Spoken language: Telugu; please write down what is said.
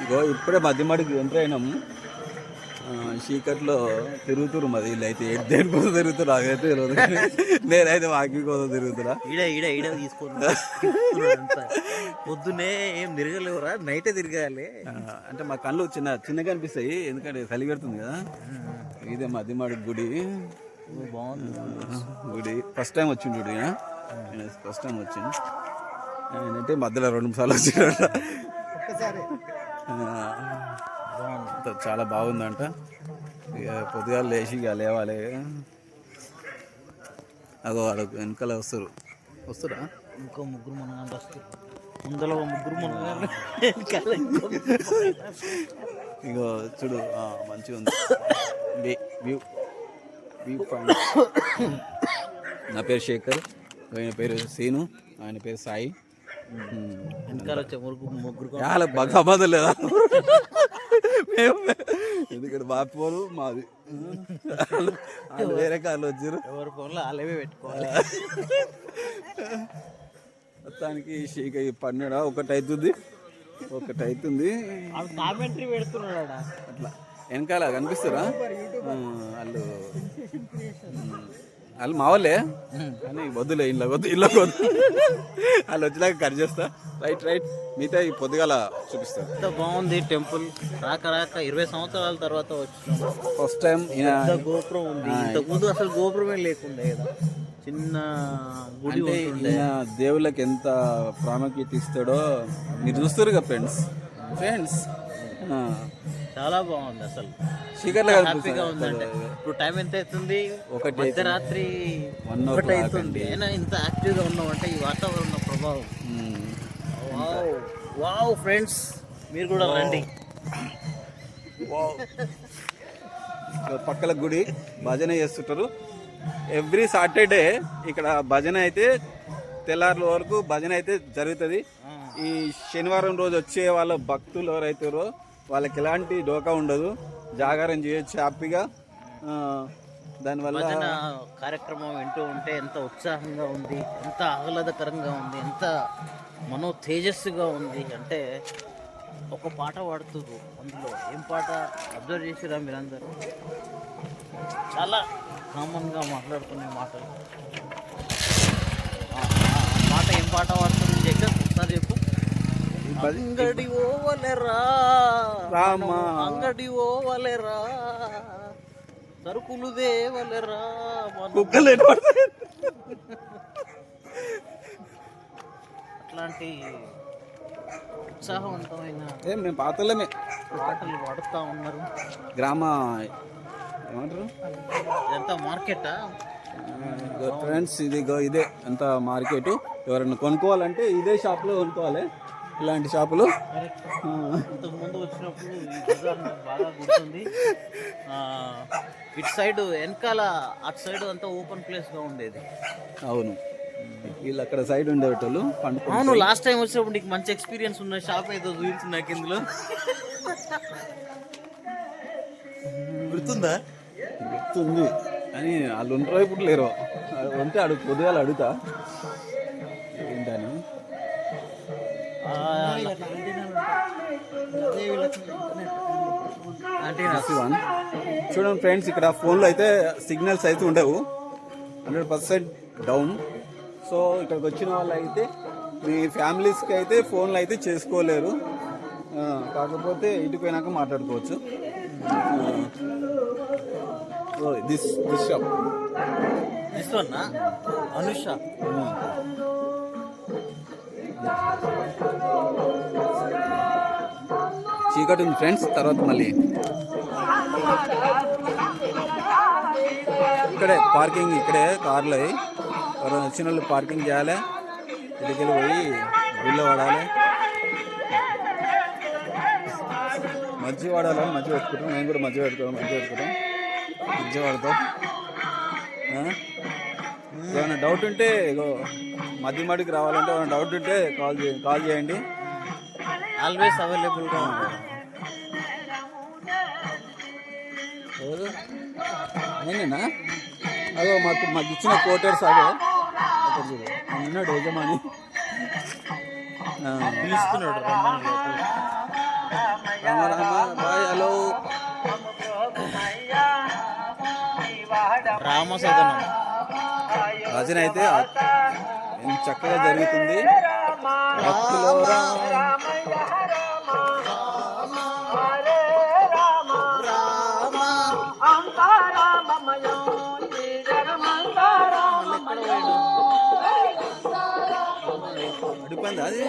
ఇగో ఇప్పుడే మధ్యమాడికి ఎంటర్ అయినాము చీకట్లో తిరుగుతురు మరి వీళ్ళు అయితే ఏ- దేనికోసం తిరుగుతురు నాకైతే తెలియదు నేనైతే వాకింగ్ కోసం తిరుగుతున్నా. ఈడ ఈడ ఈడ తీసుకోండి పొద్దునే ఏం తిరగలేవురా నైటే తిరగాలి. అంటే మా కళ్ళు చిన్న చిన్నగా అనిపిస్తాయి. ఎందుకంటే చలి పెడుతుంది కదా. ఇదే మధ్యమాడి గుడి. బాగుంది. గుడి. ఫస్ట్ టైం వచ్చింది గుడి ఫస్ట్ టైం వచ్చింది నేనంటే మధ్యలో రెండు సార్లు వచ్చిండ చాలా బాగుందంట. ఇక పొద్దుగాల లేచి ఇక లేవాలి. అగో అడ వెనకాల వస్తారు. వస్తురా? ఇంకో ముగ్గురు మనగాళ్ళు వస్తారు. ముందర ముగ్గురు ఇంకో ఇగో చూడు ఆ, మంచిగా ఉంది. View view point. నా పేరు శేఖర్ ఆయన పేరు సీను ఆయన పేరు సాయి. వెనకాల వచ్చే ముగ్గురు ముగ్గురు బాగా లేదా? మేము ఎందుకంటే మా పోలు మాది. వాళ్ళు వేరే కార్లు వచ్చారు. ఎవరి ఫోన్లో అలాగే పెట్టుకోవాలి. మొత్తానికి షేక్ అయ్యి పన్నెండా? ఒకటి అవుతుంది. ఒకటి అవుతుంది. కామెంటరీ పెడుతున్నాడా అట్లా. వెనకాల కనిపిస్తారా? వాళ్ళు వాళ్ళు మా వాళ్ళే? కానీ వద్దులే ఇళ్ళ వద్దు ఇళ్ళ వద్దు వాళ్ళు వచ్చినాక కట్ చేస్తా. Right right. మిగతా ఈ పొద్దుగాల చూపిస్తారు ఎంత బాగుంది టెంపుల్. రాక రాక ఇరవై సంవత్సరాల తర్వాత వచ్చినాం. ఫస్ట్ టైం గోపురం ఉంది. ఇంతకు ముందు అసలు గోపురమే లేకుండే కదా. చిన్న గుడి ఉంటుండే. దేవుళ్ళకి ఎంత ప్రాముఖ్యత ఇస్తాడో మీరు చూస్తారు కదా ఫ్రెండ్స్ ఫ్రెండ్స్ చాలా బాగుంది అసలు. చీకట్లో హ్యాపీగా ఉందంటే ఇప్పుడు టైం ఎంత అవుతుంది? ఒకటి మధ్యరాత్రి ఒకటి అవుతుంది. అయినా ఇంత యాక్టివ్గా ఉన్నామంటే ఈ వాతావరణ ప్రభావం. వావ్ వావ్ ఫ్రెండ్స్ మీరు కూడా రండి. పక్కల గుడి భజన చేస్తుంటారు. ఎవ్రీ సాటర్డే ఇక్కడ భజన అయితే తెల్లారుల వరకు భజన అయితే జరుగుతుంది. ఈ శనివారం రోజు వచ్చే వాళ్ళ భక్తులు ఎవరైతారో వాళ్ళకి ఎలాంటి డోకా ఉండదు. జాగారం చేయొచ్చు హ్యాపీగా. దానివల్ల కార్యక్రమం వింటూ ఉంటే ఎంత ఉత్సాహంగా ఉంది ఎంత ఆహ్లాదకరంగా ఉంది ఎంత మనో తేజస్సుగా ఉంది అంటే ఒక పాట పాడుతుంది అందులో. ఏం పాట అబ్జర్వ్ చేసిరా మీరందరూ? చాలా కామన్గా మాట్లాడుకునే మాటలు. పాట ఏం పాట పాడుతుంది? చెప్పి ఒకసారి చెప్పు. అంగడి ఓవలెరా? రామా. అంగడి ఓవలెరా? సరుకులు దేవలెరా కుక్కలు? అట్లాంటి ఉత్సాహవంతమైన ఏం మేము పాతలమే. పాటలు పాడుతూ ఉన్నారు. గ్రామ ఏమంటారు? ఇదంతా మార్కెటా? ఫ్రెండ్స్ ఇది ఇదే అంత మార్కెట్. ఎవరైనా కొనుక్కోవాలంటే ఇదే షాప్లో కొనుక్కోవాలి. ఇలాంటి షాపులు. ముందు వచ్చినప్పుడు బాగా గుర్తుంది ఇటు సైడ్ వెనకాల అటు సైడ్ అంతా ఓపెన్ ప్లేస్గా ఉండేది. అవును. వీళ్ళు అక్కడ సైడ్ ఉండేటోళ్ళు అవును లాస్ట్ టైం వచ్చినప్పుడు నీకు మంచి ఎక్స్పీరియన్స్ ఉన్న షాప్ ఏదో చూపించింది నాకు ఇందులో. గుర్తుందా? గుర్తుంది. కానీ వాళ్ళు ఉంటారో ఇప్పుడు లేరు. ఉంటే అడుగు పొద్దుగాల అడుగుతా. చూడండి ఫ్రెండ్స్ ఇక్కడ ఫోన్లో అయితే సిగ్నల్స్ అయితే ఉండవు. Hundred percent down. సో ఇక్కడికి వచ్చిన వాళ్ళు అయితే మీ ఫ్యామిలీస్కి అయితే ఫోన్లు అయితే చేసుకోలేరు. కాకపోతే ఇంటికి పోయినాక మాట్లాడుకోవచ్చు this this shop. This one Anusha. చీకటి ఉంది ఫ్రెండ్స్ తర్వాత మళ్ళీ. ఇక్కడే పార్కింగ్ ఇక్కడే కార్లు అవి ఎవరైనా వచ్చిన వాళ్ళు పార్కింగ్ చేయాలి. ఇటుకెళ్ళి పోయి బిల్లు పడాలి. మధ్య వాడాలని మధ్య పెట్టుకుంటాం. మేము కూడా మధ్య పెట్టుకోవడం మధ్య పెట్టుకుంటాం. మధ్య వాడతాం? ఏమైనా డౌట్ ఉంటే ఇగో మధ్య మడికి రావాలంటే ఏమైనా డౌట్ ఉంటే కాల్ చేయండి కాల్ చేయండి. ఆల్వేస్ అవైలబుల్గా ఉంటారు నేనేనా? అదో మాకు మాకు ఇచ్చిన కోటర్స్ అదే అక్కడ చూడు ఉన్నాడు యజమాని. పిలుస్తున్నాడు బాయ్ హలో. రామ సదనం. భజన అయితే ఎంత చక్కగా జరుగుతుంది. భక్తులారా, అడిపోయిందా అది